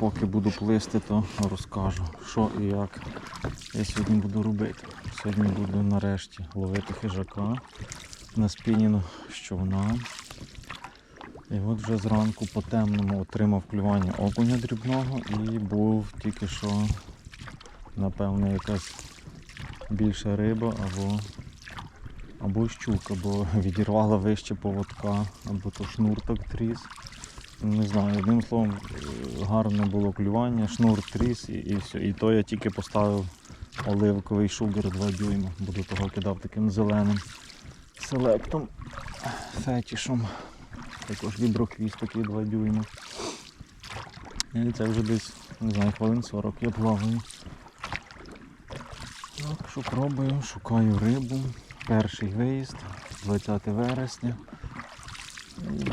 поки буду плисти, то розкажу, що і як я сьогодні буду робити. Сьогодні буду нарешті ловити хижака на спінінг з човна. І от вже зранку по темному отримав клювання окуня дрібного і був тільки що, напевно, якась більша риба або, або щука, бо відірвала вище поводка, або то шнур так тріс. Не знаю, одним словом, е, гарне було клювання, шнур тріс і, і все. І то я тільки поставив оливковий шугар 2 дюйма, бо до того кидав таким зеленим селектом, фетішем. Також віброхвіст такий 2 дюйма. І це вже десь, не знаю, хвилин 40 я плаваю. Так що пробую, шукаю рибу. Перший виїзд, 20 вересня.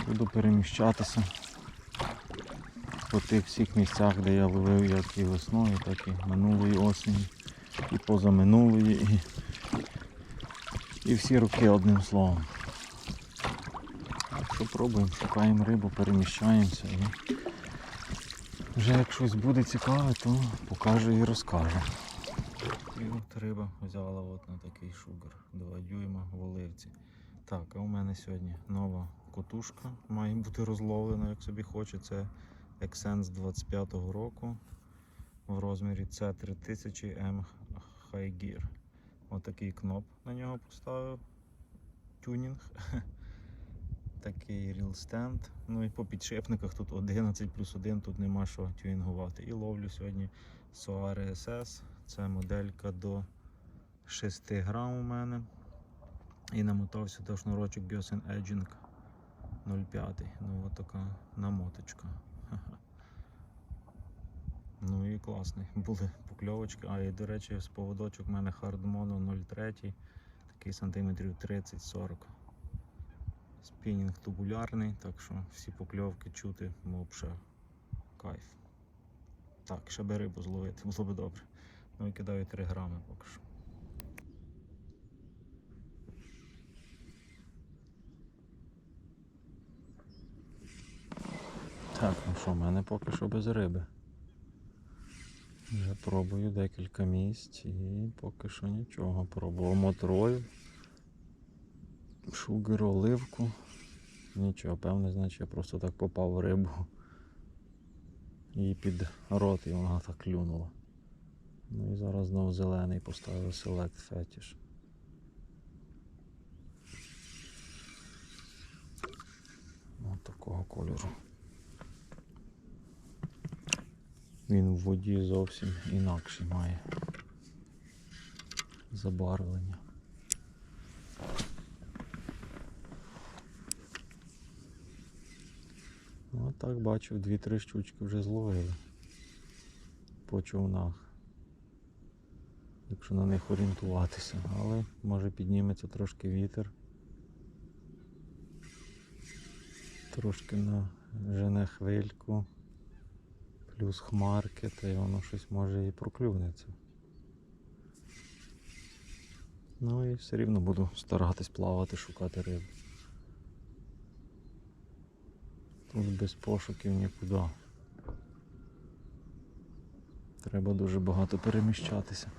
Буду переміщатися по тих всіх місцях, де я ловив як і весною, так і минулої осені, і позаминулої, і, і всі роки одним словом. Так що пробуємо, шукаємо рибу, переміщаємося і вже як щось буде цікаве, то покажу і розкажу. І от риба взяла от на такий шугар 2 дюйма в оливці. Так, а у мене сьогодні нова котушка має бути розловлена, як собі хоче. Це Excense 25-го року в розмірі C3000M High Gear. Отакий кноп на нього поставив. Тюнінг. Такий ріл стенд. Ну і по підшипниках тут 11 плюс 1, тут нема що тюнінгувати. І ловлю сьогодні Soare SS. Це моделька до 6 грам у мене. І намотався до шнурочок Biosen Edging 0,5. Ну от така намоточка. Ну і класний. Були покльовочки. А і до речі, з поводочок у мене Hardmono 0,3, такий сантиметрів 30-40. Спінінг тубулярний, так що всі покльовки чути, мов ще кайф. Так, ще би рибу зловити, було би добре. Ну і кидаю 3 грами поки що. Так, ну що, в мене поки що без риби. Вже пробую декілька місць і поки що нічого. Пробував мотрою, шугер, оливку. Нічого, певне, значить я просто так попав в рибу. І під рот і вона так клюнула. Ну і зараз знову зелений поставив Select Fetish. Ось такого кольору. Він в воді зовсім інакше має забарвлення. Ну, так бачив, дві-три штучки вже зловили по човнах. Якщо на них орієнтуватися, але може підніметься трошки вітер. Трошки на жене хвильку плюс хмарки, та й воно щось може і проклюнеться. Ну і все рівно буду старатись плавати, шукати рибу. Тут без пошуків нікуди. Треба дуже багато переміщатися.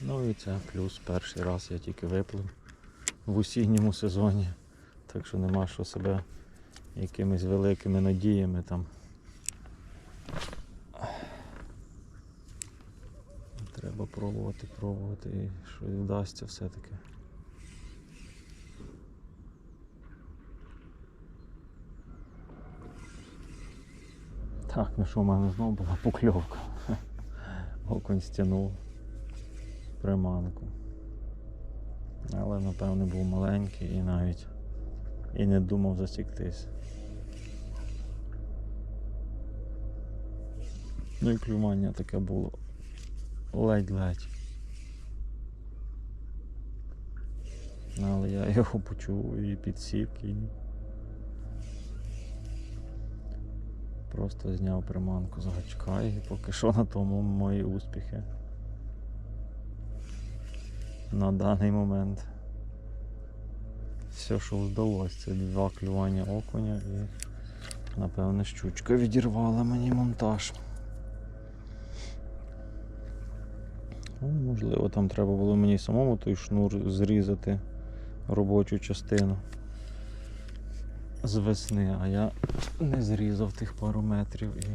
Ну і це плюс перший раз я тільки виплив в осінньому сезоні, так що нема що себе якимись великими надіями там Треба пробувати, пробувати і щось вдасться все-таки. Так, ну що в мене знову була покльовка. Окунь стягнув приманку. Але напевне був маленький і навіть і не думав засіктись. Ну і клювання таке було ледь-ледь. Але я його почув і підсік і просто зняв приманку з гачка і поки що на тому мої успіхи. На даний момент. все, що вдалося. Це два клювання окуня і, напевне, щучка відірвала мені монтаж. Ну, можливо, там треба було мені самому той шнур зрізати робочу частину з весни, а я не зрізав тих пару метрів і,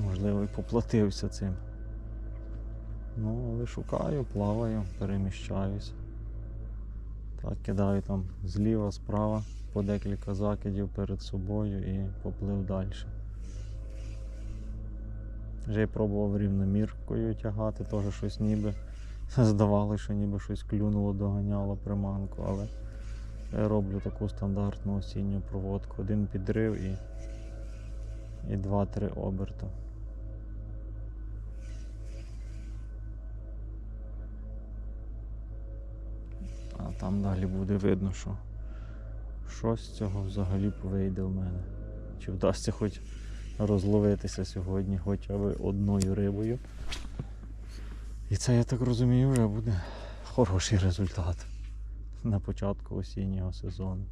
можливо, і поплатився цим. Ну, але шукаю, плаваю, переміщаюся. Так, кидаю там зліва, справа, по декілька закидів перед собою і поплив далі. Вже й пробував рівноміркою тягати, теж щось ніби здавалося, що ніби щось клюнуло, доганяло приманку, але я роблю таку стандартну осінню проводку. Один підрив і, і два-три оберта. А там далі буде видно, що щось з цього взагалі вийде в мене. Чи вдасться хоч розловитися сьогодні хоча б одною рибою. І це, я так розумію, вже буде хороший результат на початку осіннього сезону.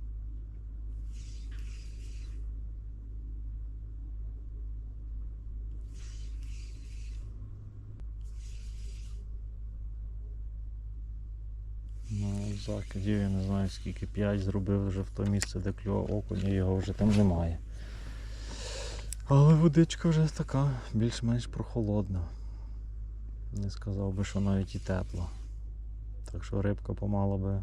Ну, закидів я не знаю скільки 5 зробив вже в то місце, де клював окунь, його вже там немає. Але водичка вже така більш-менш прохолодна. Не сказав би, що навіть і тепла. Так що рибка помало би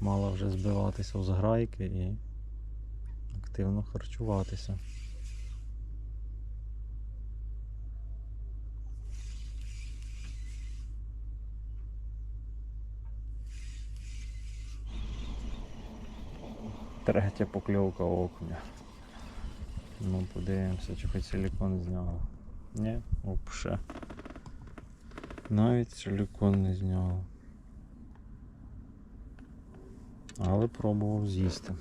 мала вже збиватися в зграйки і активно харчуватися. Третя покльовка окуня. Ну, подивимося, чи хоч силікон зняв. Ні, вообще. Навіть силікон не зняв. Але пробував з'їсти.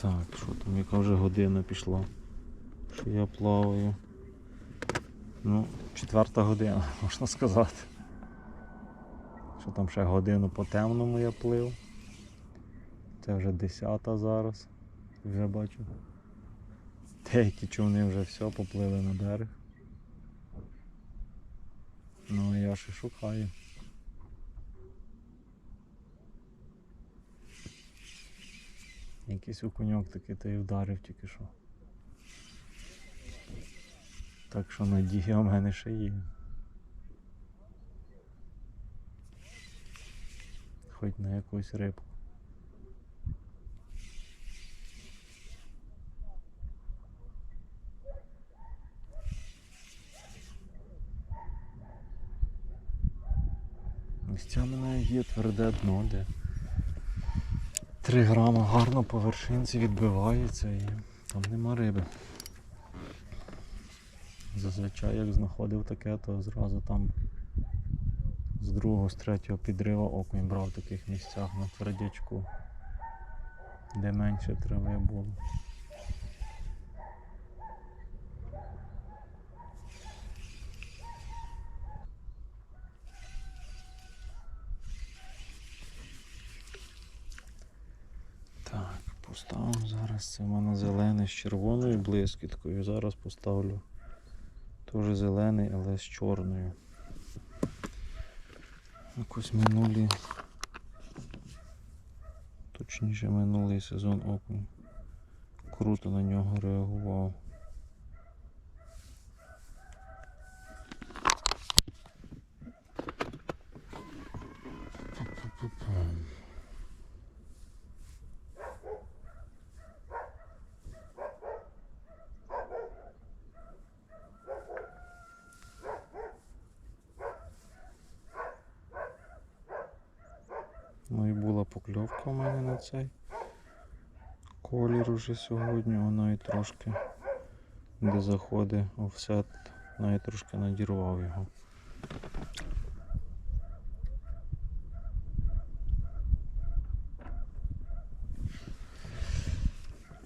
Так, що там, яка вже година пішла, що я плаваю. Ну, четверта година, можна сказати. Що там ще годину по темному я плив. Це вже десята зараз. Вже бачу. Деякі човни вже все поплили на берег. Ну а я ще шукаю. Якийсь окуньок такий та й вдарив тільки що. Так що надія в мене ще є. Хоч на якусь рибку. Місцями навіть є тверде дно, де 3 грама гарно по вершинці відбивається і там нема риби. Зазвичай як знаходив таке, то зразу там з другого, з третього підрива окунь брав в таких місцях на твердячку, де менше трави було. Так, поставимо зараз. Це в мене зелене з червоною блискіткою. Зараз поставлю теж зелений, але з чорною. Якось минулі. Точніше минулий сезон окунь. Круто на нього реагував. Пу-пу-пу-пум. Ну і була покльовка у мене на цей колір уже сьогодні, вона і трошки де заходить офсет, навіть трошки надірвав його.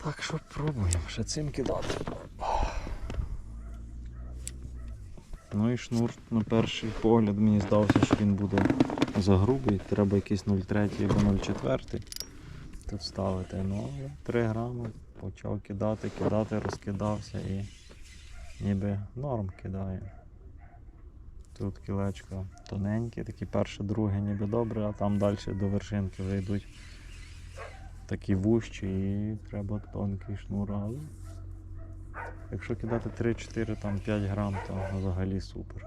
Так що пробуємо ще цим кидати. Ну і шнур на перший погляд мені здався, що він буде загрубий. Треба якийсь 0,3 або 0,4 тут ставити. Ну, 3 грами почав кидати, кидати, розкидався і ніби норм кидає. Тут кілечко тоненьке, такі перше, друге ніби добре, а там далі до вершинки вийдуть такі вущі і треба тонкий шнур. Але якщо кидати 3-4, там 5 грам, то взагалі супер.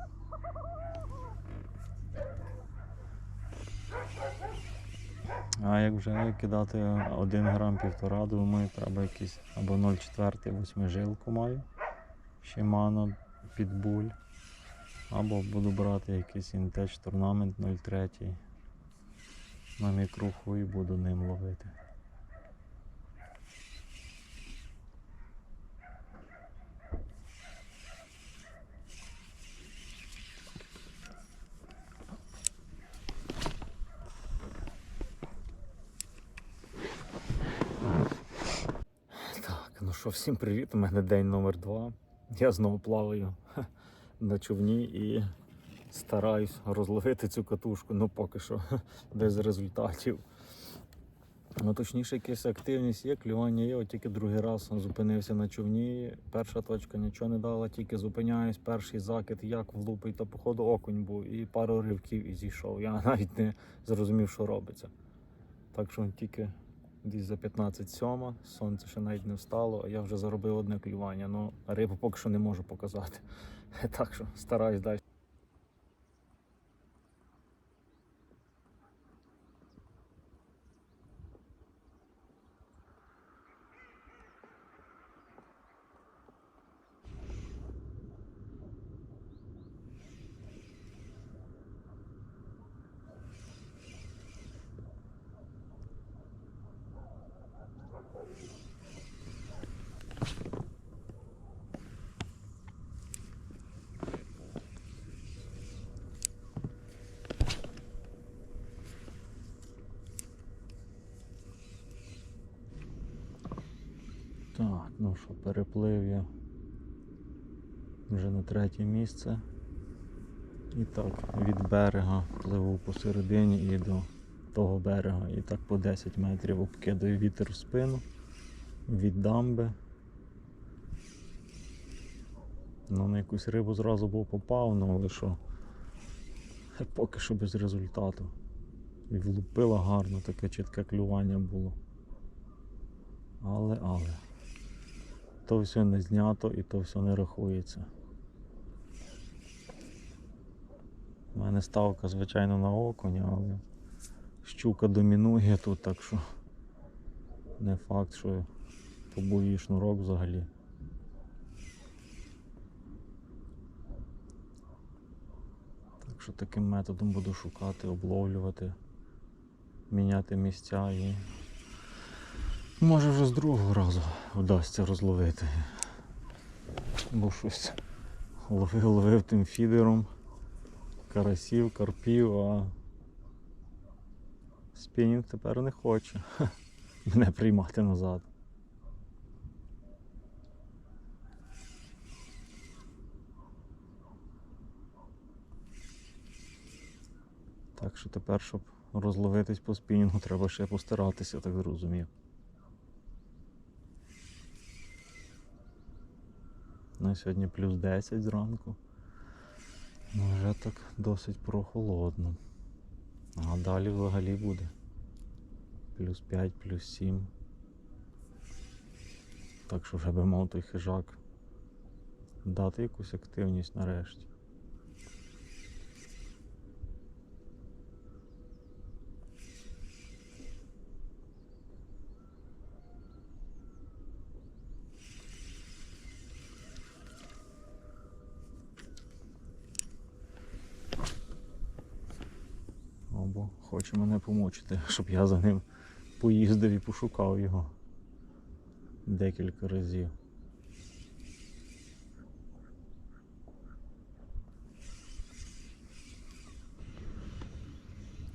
А як вже кидати 1 грам півтора, думаю, треба якийсь або 0,4 восьмижилку маю. Shimano буль, Або буду брати якийсь інтеч турнамент 03 на мікруху і буду ним ловити. Так, ну що, всім привіт. У мене день номер два. Я знову плаваю на човні і стараюсь розловити цю катушку, ну поки що без результатів. Ну, точніше, якась активність є, клювання є, от тільки другий раз зупинився на човні. Перша точка нічого не дала, тільки зупиняюсь, перший закид, як влупить, то походу окунь був і пару ривків і зійшов. Я навіть не зрозумів, що робиться. Так що тільки десь за 15 сьома, сонце ще навіть не встало, а я вже заробив одне клювання. Ну, рибу поки що не можу показати. Так що стараюсь далі. Так, ну що, переплив я вже на третє місце. І так, від берега пливу посередині і до того берега. І так по 10 метрів обкидаю вітер в спину від дамби. Ну, на якусь рибу зразу був попав, ну але що поки що без результату. І влупила гарно, таке чітке клювання було. Але, але. То все не знято і то все не рахується. У мене ставка, звичайно, на окуня, але щука домінує тут, так що не факт, що побує шнурок взагалі. Так що таким методом буду шукати, обловлювати, міняти місця і може вже з другого разу вдасться розловити. Бо щось ловив, ловив тим фідером карасів, карпів, а спінінг тепер не хоче мене приймати назад. Так що тепер, щоб розловитись по спінінгу, треба ще постаратися, так зрозумів. Сьогодні плюс 10 зранку. Ну, вже так досить прохолодно. А далі взагалі буде. Плюс 5, плюс 7. Так що вже би мав той хижак дати якусь активність нарешті. Або хоче мене помучити, щоб я за ним поїздив і пошукав його декілька разів.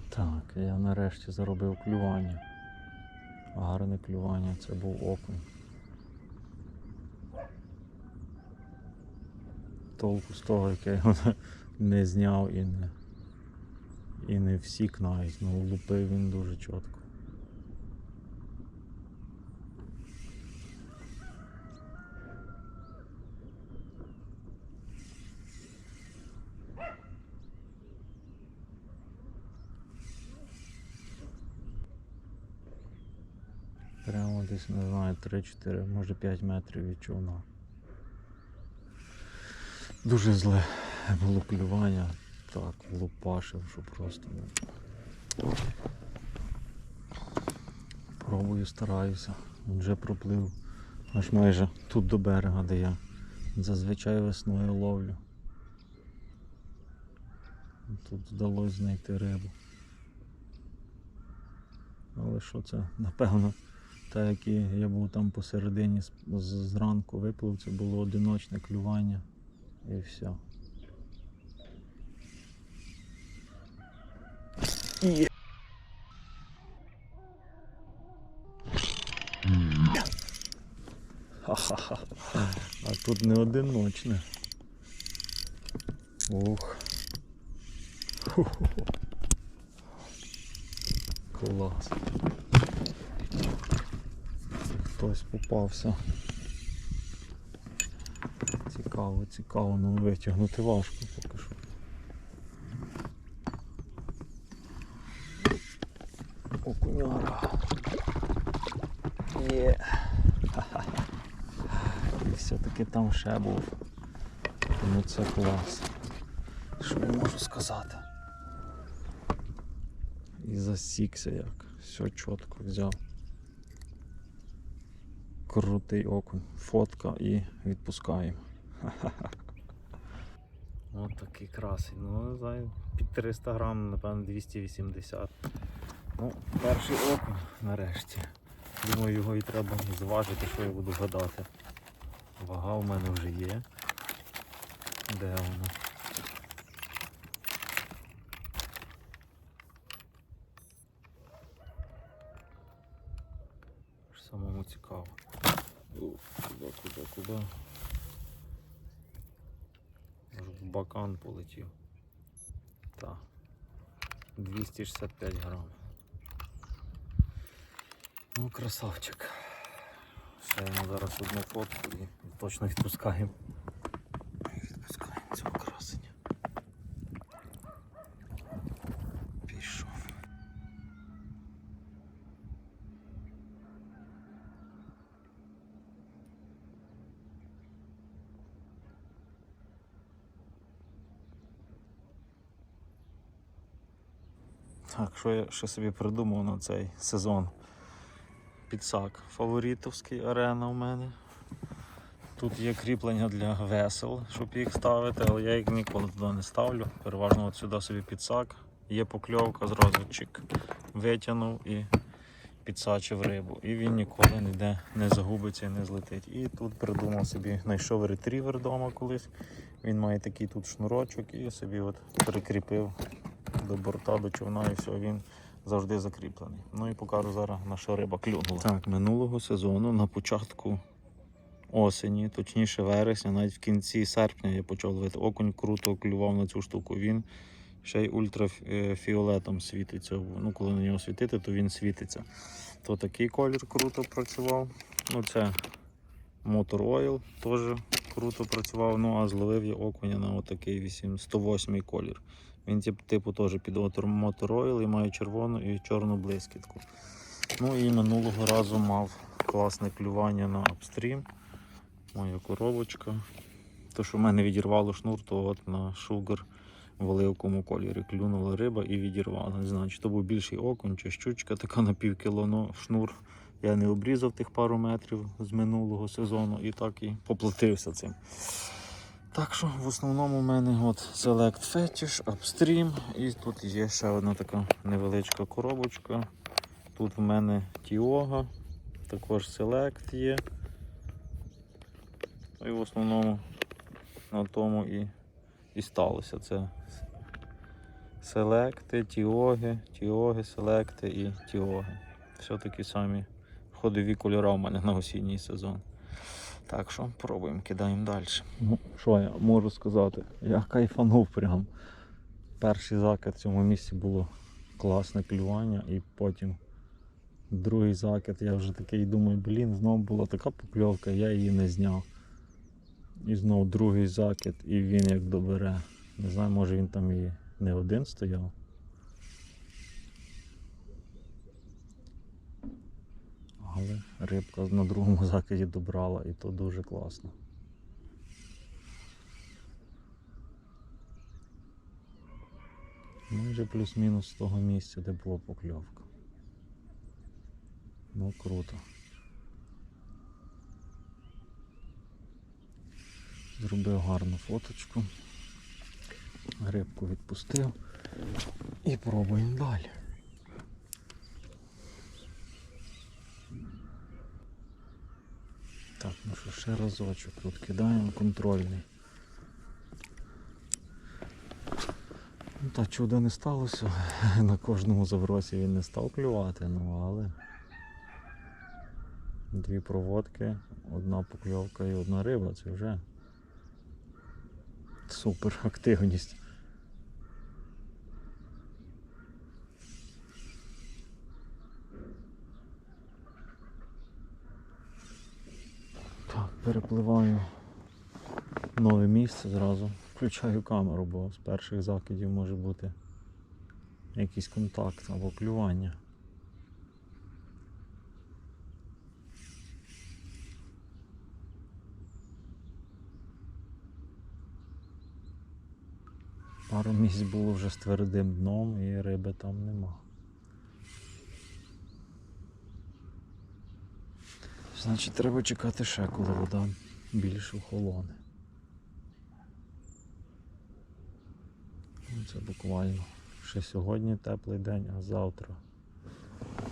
Так, я нарешті заробив клювання. Гарне клювання, це був окунь. толку з того, як я його не зняв і не, і не всік навіть. Ну, лупив він дуже чітко. Прямо десь, не знаю, 3-4, може 5 метрів від човна. Дуже зле було клювання. Так, лупашив, що просто. ну. Пробую, стараюся. Він Вже проплив аж майже тут до берега, де я зазвичай весною ловлю. Тут вдалося знайти рибу. Але що це, напевно, так як і я був там посередині зранку виплив, це було одиночне клювання і все. Є. Ха-ха-ха. А тут не одиночне. Ух. Ху-ху-ху. Клас. Хтось попався. Цікаво, цікаво, ну витягнути важко поки Окуняра. Є. Все-таки там ще був. Ну це клас. Що я можу сказати? І засікся як. Все чітко взяв. Крутий окунь. Фотка і відпускаємо. Ось такий красень. Ну, під 300 грам, напевно, 280. Ну, перший окунь нарешті. Думаю, його і треба зважити, що я буду гадати. Вага у мене вже є. Де вона? Аж Самому цікаво. Куди, куди, куди? Аж в бакан полетів. Так. 265 грам. Ну, красавчик. Ще йому зараз одну фотку і точно відпускаємо. Відпускаємо цього красення. Так, що я ще собі придумав на цей сезон? Підсак фаворитовський арена у мене. Тут є кріплення для весел, щоб їх ставити, але я їх ніколи туди не ставлю. Переважно от сюди собі підсак. Є покльовка, зразу чик витягнув і підсачив рибу. І він ніколи ніде не загубиться і не злетить. І тут придумав собі, знайшов ретрівер вдома колись. Він має такий тут шнурочок і собі от прикріпив до борта, до човна і все, він завжди закріплений. Ну і покажу зараз на що риба клюнула. Так, минулого сезону на початку осені, точніше вересня, навіть в кінці серпня я почав ловити. Окунь круто клював на цю штуку. Він ще й ультрафіолетом світиться. Ну, коли на нього світити, то він світиться. То такий колір круто працював. Ну, це Motor Oil теж круто працював. Ну а зловив я окуня на отакий 8, 108 колір. Він типу теж під Motor і має червону і чорну блискітку. Ну і минулого разу мав класне клювання на апстрім. Моя коробочка. То, що в мене відірвало шнур, то от на шугар в оливковому кольорі клюнула риба і відірвала. Не знаю, чи то був більший окунь, чи щучка така на пів кіло, ну шнур. Я не обрізав тих пару метрів з минулого сезону і так і поплатився цим. Так що в основному в мене от Select Fetish, Upstream і тут є ще одна така невеличка коробочка. Тут в мене Tioga, також Select є. Ну і в основному на тому і, і сталося. Це селекти, тіоги, тіоги, селекти і тіоги. Все такі самі ходові кольори у мене на осінній сезон. Так що пробуємо, кидаємо далі. Ну, що я можу сказати? Я кайфанув прям. Перший закид в цьому місці було класне клювання, і потім другий закид я вже такий думаю, блін, знову була така покльовка, я її не зняв. І знову другий закид, і він як добере. Не знаю, може він там і не один стояв. Але рибка на другому закиді добрала і то дуже класно. Майже плюс-мінус з того місця, де була покльовка. Ну круто. Зробив гарну фоточку. Рибку відпустив і пробуємо далі. Так, ну що ще разочок тут кидаємо контрольний. Ну, та чуда не сталося. На кожному забросі він не став клювати, ну але дві проводки, одна покльовка і одна риба, це вже супер активність. Так, перепливаю нове місце зразу. Включаю камеру, бо з перших закидів може бути якийсь контакт або клювання. Пару місць було вже з твердим дном і риби там нема. Значить, треба чекати ще, коли вода більш охолоне. Ну, Це буквально ще сьогодні теплий день, а завтра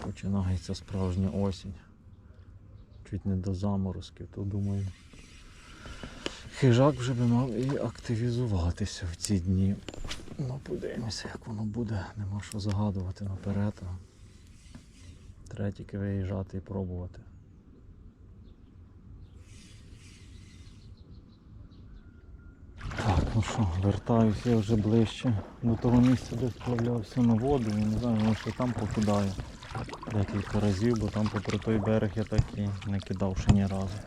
починається справжня осінь. Чуть не до заморозків, то думаю. Хижак вже би мав і активізуватися в ці дні. Ну, подивимося, як воно буде. Нема що загадувати наперед. Треба тільки виїжджати і пробувати. Так, ну що, вертаюся я вже ближче до того місця, де сплавлявся на воду. І не знаю, може там покидаю декілька разів, бо там попри той берег я так і не кидав ще ні разу.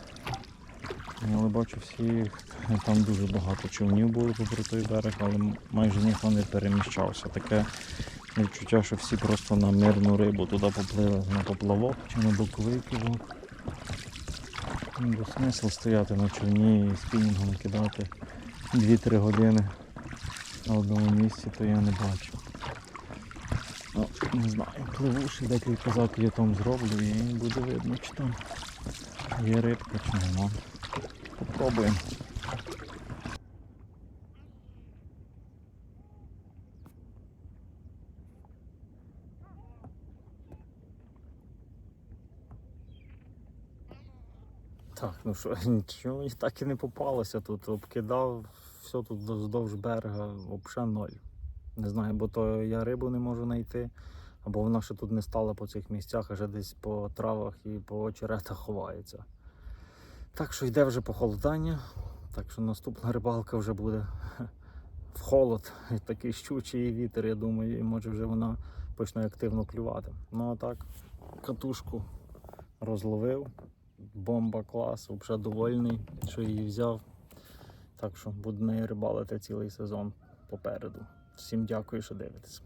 Ну, Але бачу всі, там дуже багато човнів було попри той берег, але майже ніхто не переміщався. Таке відчуття, що всі просто на мирну рибу туди поплили на поплавок чи на боковий кивок. Ну, Бо смисл стояти на човні і спінінгом кидати 2-3 години на одному місці, то я не бачу. Ну, не знаю, пливу ще декілька закидів там зроблю і буде видно, чи там є рибка, чи нема. Попробуємо. Так, ну що, нічого мені так і не попалося тут. Обкидав все тут вздовж берега, взагалі ноль. Не знаю, бо то я рибу не можу знайти, або вона ще тут не стала по цих місцях, а вже десь по травах і по очеретах ховається. Так що йде вже похолодання, так що наступна рибалка вже буде в холод. І такий щучий вітер, я думаю, і може вже вона почне активно клювати. Ну а так, катушку розловив. Бомба клас, вже довольний, що її взяв. Так що нею рибалити цілий сезон попереду. Всім дякую, що дивитесь.